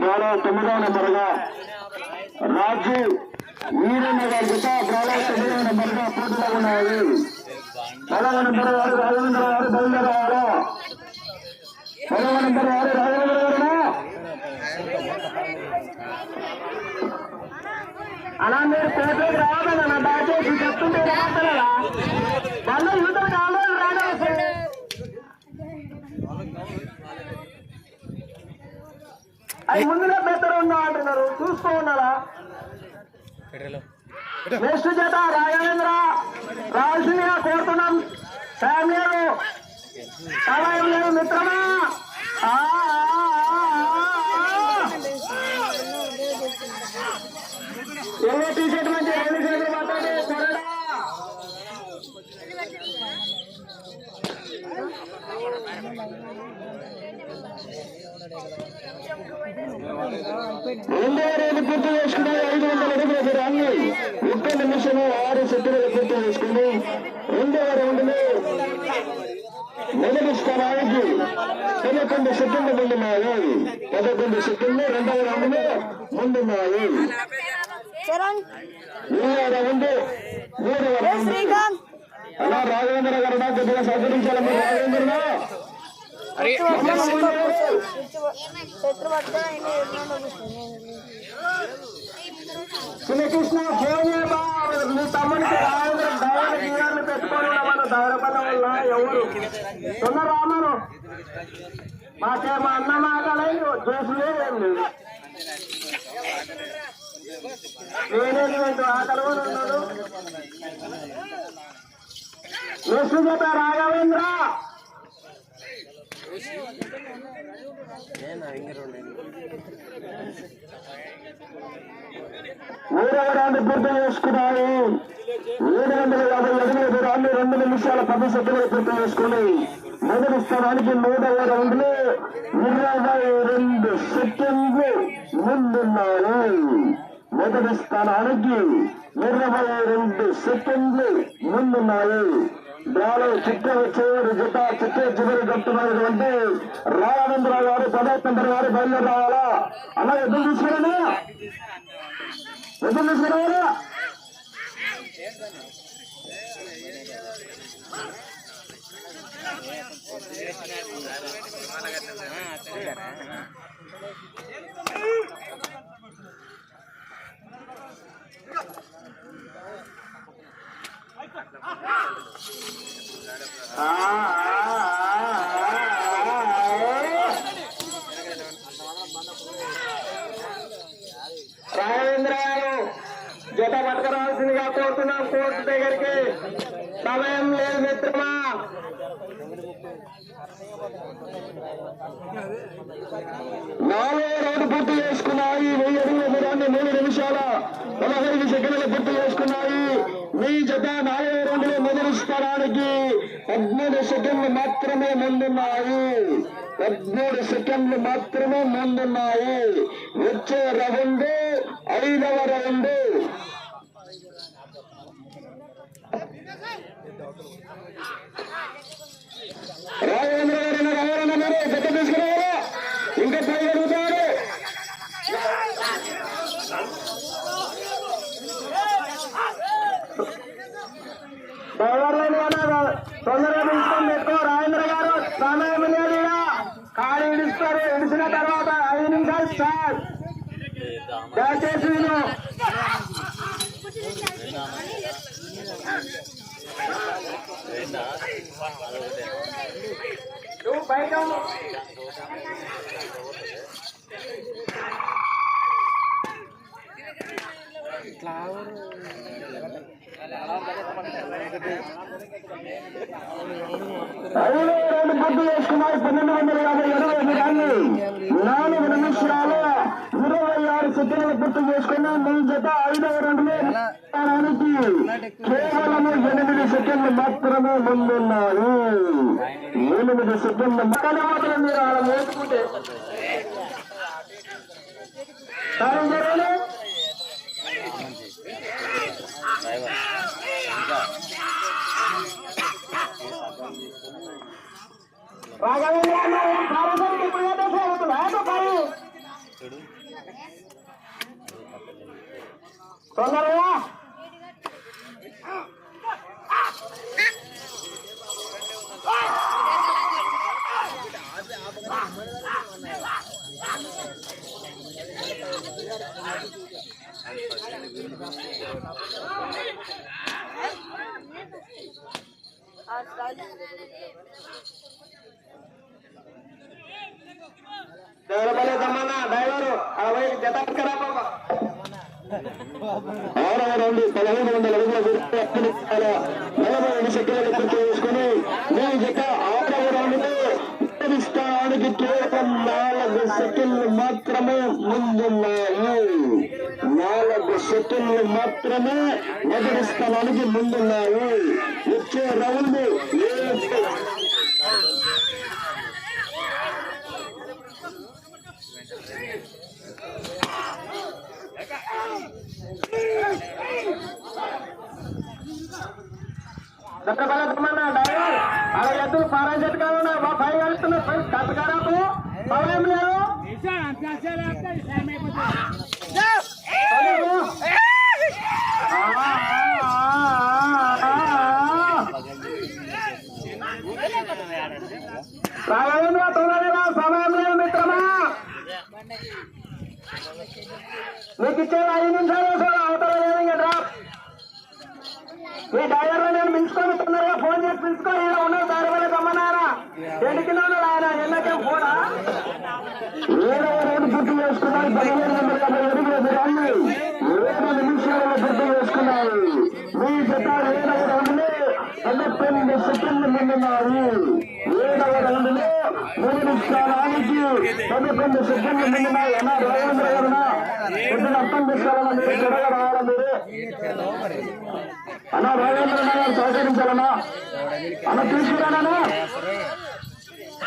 నాలుగు తొమ్మిదవ నెంబర్గా రాజు వీరన్న గారి జత నాలుగు తొమ్మిదవ నెంబర్గా పోటీలో ఉన్నాయి. పదవ నెంబర్ వారు రాజేంద్ర గారు బయలుదేరారు పదవ నెంబర్ వారు రాజేంద్ర గారు అలా మీరు కోట్లోకి రావాలన్నా దయచేసి చెప్తుంటే రాస్తారా వాళ్ళ యువతలు కావాలి రావాలి అవి ముందుగా బెత్తరు ఉన్నా అంటున్నారు. చూస్తూ ఉన్నారా? నెక్స్ట్ చేత రాఘవేంద్ర రావాల్సిందిగా కోరుతున్నాం. ఫ్యామిలీలు. సహాయం లేదు మిత్రమా. ఎల్లో టీ షర్ట్ మంచి రెండు చేతులు మాత్రమే త్వరగా రెండవ రోజు పూర్తి చేసుకుని ఐదు వందల అడుగుల దూరాన్ని ఒక్క నిమిషం ఆరు సెకండ్లు పూర్తి చేసుకుని రెండవ రౌండ్లో మొదటి స్థానానికి పదకొండు సెకండ్లు ముందున్నాయి పదకొండు సెకండ్లు రెండవ రౌండ్లో ముందున్నాయి చరణ్ మూడవ రౌండ్ మూడవ ఏ రౌండ్ శ్రీకాంత్ అలా రాఘవేంద్ర గారు నాకు కొద్దిగా సహకరించాలమ్మా రాఘవేంద్ర శత్రువర్త శ్రీకృష్ణ నీ తమ్ముడికి దైవ జీవాన్ని పెట్టుకొని మన దైవపల్ల వల్ల ఎవరు? తొందర రామను. మాకే మా అన్న మాటలేదు జ్యూస్ లేదు నేనేటువంటి ఆకలి కూడా ఉన్నాడు రాఘవేంద్ర! మూడవ రౌండ్ పూర్తి చేసుకున్నాయి ఏడు వందల యాభై అడుగుల దూరాన్ని రెండు నిమిషాల పది సెకండ్లు పూర్తి చేసుకుని మొదటి స్థానానికి మూడవ రౌండ్లో ఇరవై రెండు సెకండ్లు ముందున్నారు మొదటి స్థానానికి ఇరవై రెండు సెకండ్లు ముందున్నాయి డ్రాలో చిట్ట వచ్చేవారు జత చిట్ట చివరి కట్టున్నటువంటి రాఘవేంద్ర గారు పదకొండు గారు బయలుదేరి రావాలా? అలా ఎదురు తీసుకురానా ఎదురు తీసుకురావాలా ఆ, ఆ, ఆ, ఆ. రాఘవేంద్ర గారు జత పట్టుకురావాల్సిందిగా కోరుతున్నాం కోర్టు దగ్గరికి సమయం లేదు మిత్రమా నాలుగో రౌండ్ పూర్తి చేసుకున్నాయి. వెయ్యి అడుగుల దూరాన్ని మూడు నిమిషాల పదహైదు సెకండ్లు పూర్తి చేసుకున్నాయి. మీ జత నాలుగో రౌండ్లో మొదటి స్థానానికి పద్మూడు సెకండ్లు మాత్రమే ముందున్నాయి. పద్మూడు సెకండ్లు మాత్రమే ముందున్నాయి. వచ్చే రౌండ్ ఐదవ రౌండ్. రాఘవేంద్ర గారు రావాలన్న మీరు పెద్ద తీసుకురావాలా ఇంకా పై అడుగుతారు తొందరగా తీసుకొని పెట్టుకో రాజేంద్ర గారు సమయం లేదు ఖాళీ ఇడిచిన తర్వాత ఐదు నిమిషాలు స్టార్ట్ దయచేసి నువ్వు బయట ఉండు. పన్నెండు వందల యాభై నాలుగు నిమిషాలు ఇరవై ఆరు సెకండ్లు పూర్తి చేసుకున్న మీ జత ఐదవ రౌండ్లో స్థానానికి కేవలం ఎనిమిది సెకండ్లు మాత్రమే ముందున్నాను ఎనిమిది సెకండ్లు మాత్రం మీరు అలా మోసుకుంటే తొందరగా డెవలపలే తమ్మన్నా డ్రైవరు అరవై జత పక్కరా బాబా ఆరవ రౌండ్ పదహైదు వందల అడుగుల దూరాల నలభై ఐదు సెకండ్లు పూర్తి చేసుకుని మీ జత ఆరవ రౌండ్ స్థానానికి కేవలం నాలుగు సెకండ్లు మాత్రమే ముందున్నాయి నాలుగు సెకండ్లు మాత్రమే మొదటి స్థానానికి ముందున్నాయి వచ్చే రౌండ్ ఏడు దక్కబల తమ్మన్న డ్రైవర్ అలా ఎద్దులు పారా చెట్టు కావాలన్నా మా పై వెళ్తున్నా పై కట్టకారాపు మీకు లేదు రాఘవేంద్ర తొందరగా సమయం లేదు మిత్రమా నీకు ఇచ్చేది ఐదు నిమిషాలు అవతల లేదు ఇంకా డ్రాప్ ఈ డ్రైవర్ నేను పిలుచుకొని తొందరగా ఫోన్ చేసి పిలుచుకొని ఇలా ఉన్నారు దారి గమ్మనారా గమ్మన్నారా ఆయన? ఎన్నకేం ఫోనా? ఏదో రోడ్డు గుర్తు చేసుకున్నాను పదిహేను వందల యాభై ఎనిమిది దినాన్ని ఏడు నిమిషాలలో గుర్తు చేసుకున్నాను మీ జత ఏడవ రౌండ్లో పదకొండు సెకండ్లు ముందున్నారు ఏడవ రౌండ్లో మూడు స్థానానికి పదకొండు సెకండ్లు ముందున్నాయి అన్న రవీంద్ర గారు అర్థం చేసుకోవాలన్నా మీరు త్వరగా రావాలా మీరు? అన్న రాజేంద్ర గారు సహకరించాలన్నా? అన్న తీసుకురానా?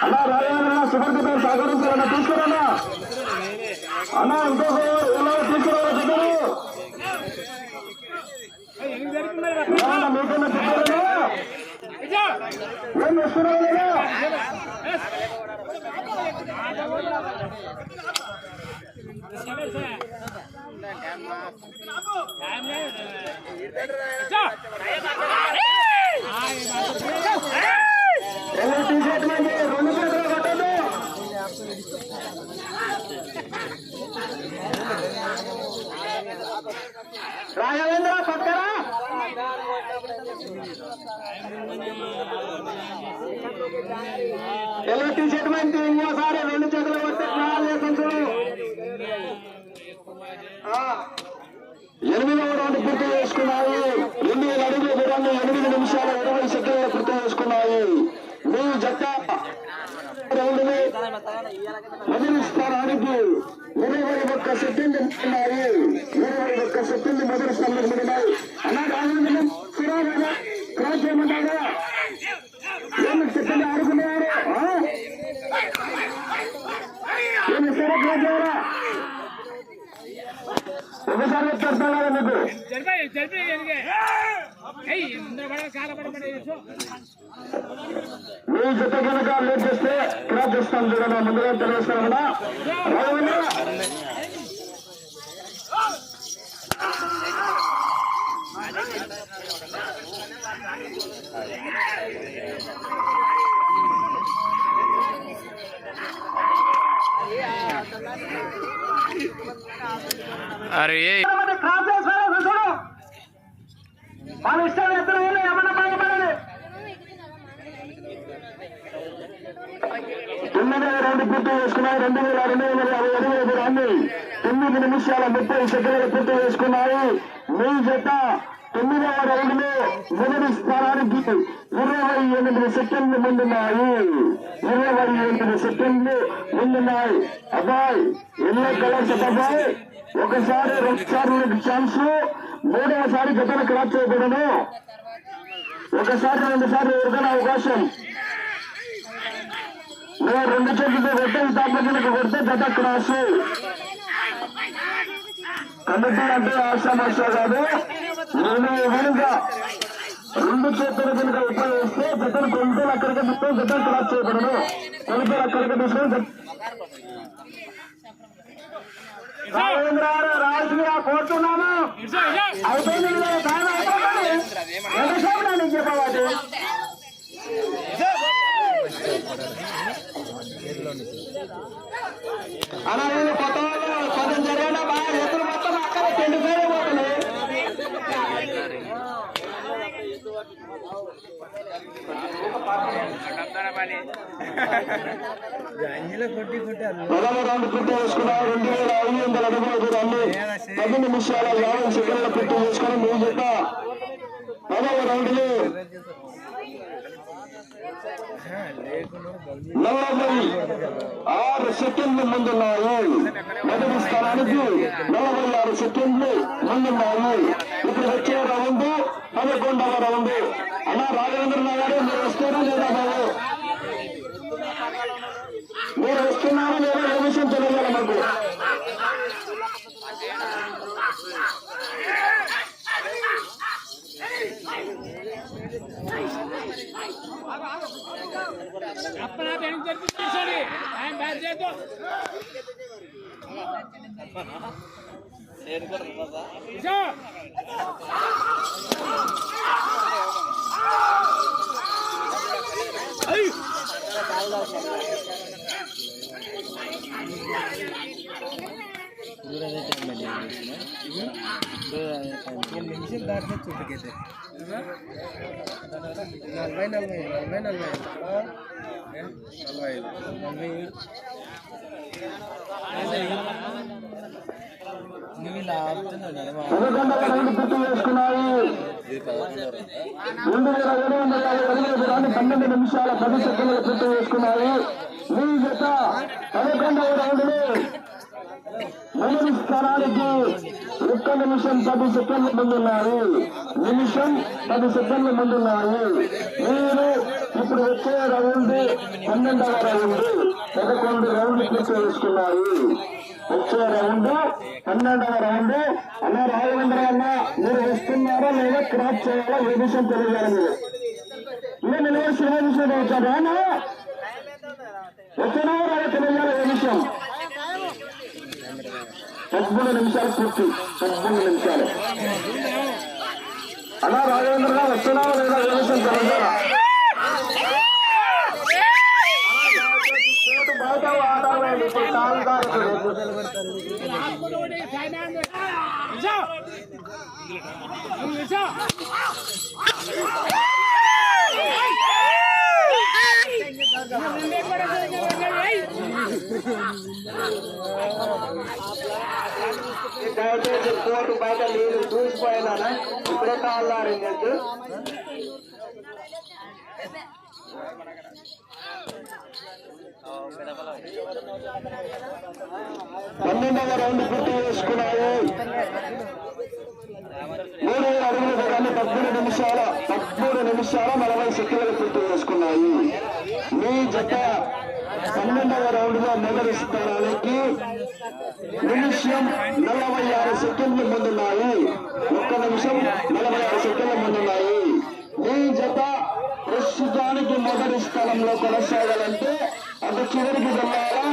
అన్న రాజేంద్ర గారు సహకరించాలన్నా? తీసుకురానా? అన్న ఇంకొక ఎలా తీసుకురావాలి చెప్పారు ఏమన్నా మీకన్నా చెప్పారు ఏం చేస్తున్నారు రాఘవేంద్ర పక్కరా. ఎలా టీషర్ట్ మంది ఇంకోసారి రెండు చేతులు కొట్టే ప్రాణాలు సంచులు ఎనిమిదవ రౌండ్ పూర్తి చేసుకున్నాయి. ఎనిమిది అడుగులు దూరాన్ని ఎనిమిది నిమిషాల ఇరవై సెకండ్లు పూర్తి చేసుకున్నాయి. మీ జట్ట రౌండ్ మొదటి స్థానానికి ఇరవై ఒక్క సెకండ్ ఉన్నాయి. ఇరవై ఒక్క సెకండ్ మొదటి స్థానంలో ఉన్నాయి అన్నా రాజేంద్ర క్రాస్ చేయమంటారా జరిపి జరిపి ఎనిగే ఏయ్ ఇందర బడ కాల బడ బడ చేసు మీ జత కనుక లేట్ చేస్తే క్రాప్ చేస్తాం చూడండి ముందుగా తెలియస్తాను కదా రాఘవేంద్ర అరే మరి క్రాప్ చేస్తారా చూడు వాళ్ళ ఇష్టం ఎద్దరు ఏమన్నా భయపడదు తొమ్మిది రెండు పూర్తి చేసుకున్నాయి. రెండు వేల రెండు వందల యాభై ఎనిమిది దూరాన్ని తొమ్మిది నిమిషాల ముప్పై సెకండ్లు పూర్తి చేసుకున్నాయి. మీ జత తొమ్మిదవ రౌండ్లో మొదటి స్థానానికి ఇరవై ఎనిమిది సెకండ్లు ముందున్నాయి. ఇరవై ఎనిమిది సెకండ్లు ముందున్నాయి. అబ్బాయి ఎన్నో కలర్స్ అబ్బాయి ఒకసారి రెండు సార్లు ఛాన్స్. మూడవసారి జతను క్రాప్ చేయకూడదు ఒకసారి రెండు సార్లు ఎవరికైనా అవకాశం. నువ్వు రెండు చెట్లతో కొట్టే తాపకిలకు కొడితే గత క్రాస్. కండక్టర్ అంటే ఆశామాష కాదు. నేను వెనుక రెండు చేతులు కనుక ఉపయోగిస్తే జతను కొనుగోలు అక్కడికి తీసుకొని జతను క్రాస్ చేయకూడదు కొనుగోలు అక్కడికి తీసుకొని రాజేంద్ర రాజుగా కోరుతున్నాను. అయిపోయింది టైం అయిపోతుంది ఎంతసేపు నా నీకు చెప్పవాలి అలా నేను కొత్త కొంచెం జరిగినా బాగా ఎత్తులు మొత్తం అక్కడ రెండు పేరు పోతున్నాయి మొదటి రౌండ్ పూర్తి చేసుకున్నాం రెండు వేల ఐదు వందల అడుగులకు రన్ను పది నిమిషాల యాభై సెకండ్ల పూర్తి చేసుకుని మూడు జత రౌండ్ నలభై ఆరు సెకండ్లు ముందున్నాయి. మొదటి స్థానానికి నలభై ఆరు సెకండ్లు ముందున్నాయి. ఇప్పుడు వచ్చే రౌండ్ పదకొండవ రౌండ్. అలా రాఘవేంద్ర గారు మీరు వస్తారా లేదా బాబు? మీరు వస్తున్నారా లేదా? ఏ విషయం తెలియాలి మాకు ఆయన బ్యాట్ చేద్దాం నలభై నలభై నలభై నలభై. రెండు వేల ఏడు వందల యాభై పన్నెండు నిమిషాల పది సెకండ్లు పూర్తి చేసుకున్నాయి మీ జత పదకొండవ రౌండ్ మొదటి స్థానానికి ఒక్క నిమిషం పది సెకండ్ల ముందున్నారు నిమిషం పది సెకండ్ల ముందున్నారు మీరు ఇప్పుడు వచ్చే రౌండ్ పన్నెండవ రౌండ్. పదకొండు రౌండ్ పూర్తి చేసుకున్నారు వచ్చే రౌండ్ పన్నెండవ రౌండ్. అన్న రాఘవేంద్ర అన్న మీరు వస్తున్నారా లేదా క్రాప్ చేయాలా? ఏ విషయం తెలియజేయాలి మీరు నేను నిలవ వచ్చాను విషయం వచ్చారా అన్న తెలియజేయాలి ఏ విషయం. పదమూడు నిమిషాలు పూర్తి. పదమూడు నిమిషాలు. అన్న రాఘవేంద్ర వస్తున్నావా లేదా? ఏ విషయం తెలియజేయాలా దయచేసి కోర్టు బయట నీళ్ళు చూసిపోయినా ఇప్పుడే కావాలి నీకు పన్నెండవ రౌండ్ పూర్తి చేసుకున్నాయి మూడు వేల అడుగుల దూరాన్ని పదమూడు నిమిషాల పదమూడు నిమిషాల నలభై సెకండ్లు పూర్తి చేసుకున్నాయి. మీ జత పన్నెండవ రౌండ్లో మొదటి స్థానానికి నిమిషం నలభై ఆరు సెకండ్లు ముందున్నాయి. ఒక్క నిమిషం నలభై ఆరు సెకండ్ల ముందున్నాయి. మీ జత ప్రస్తుతానికి మొదటి స్థలంలో కొనసాగాలంటే అటు చివరికి వెళ్ళాలా?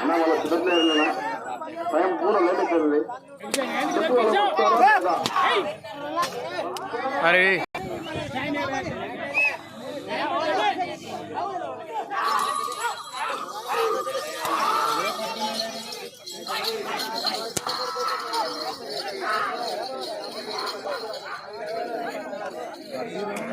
అన్న వాళ్ళ కుదరలేదు స్వయం పూర లేట్ అవుతుంది మరి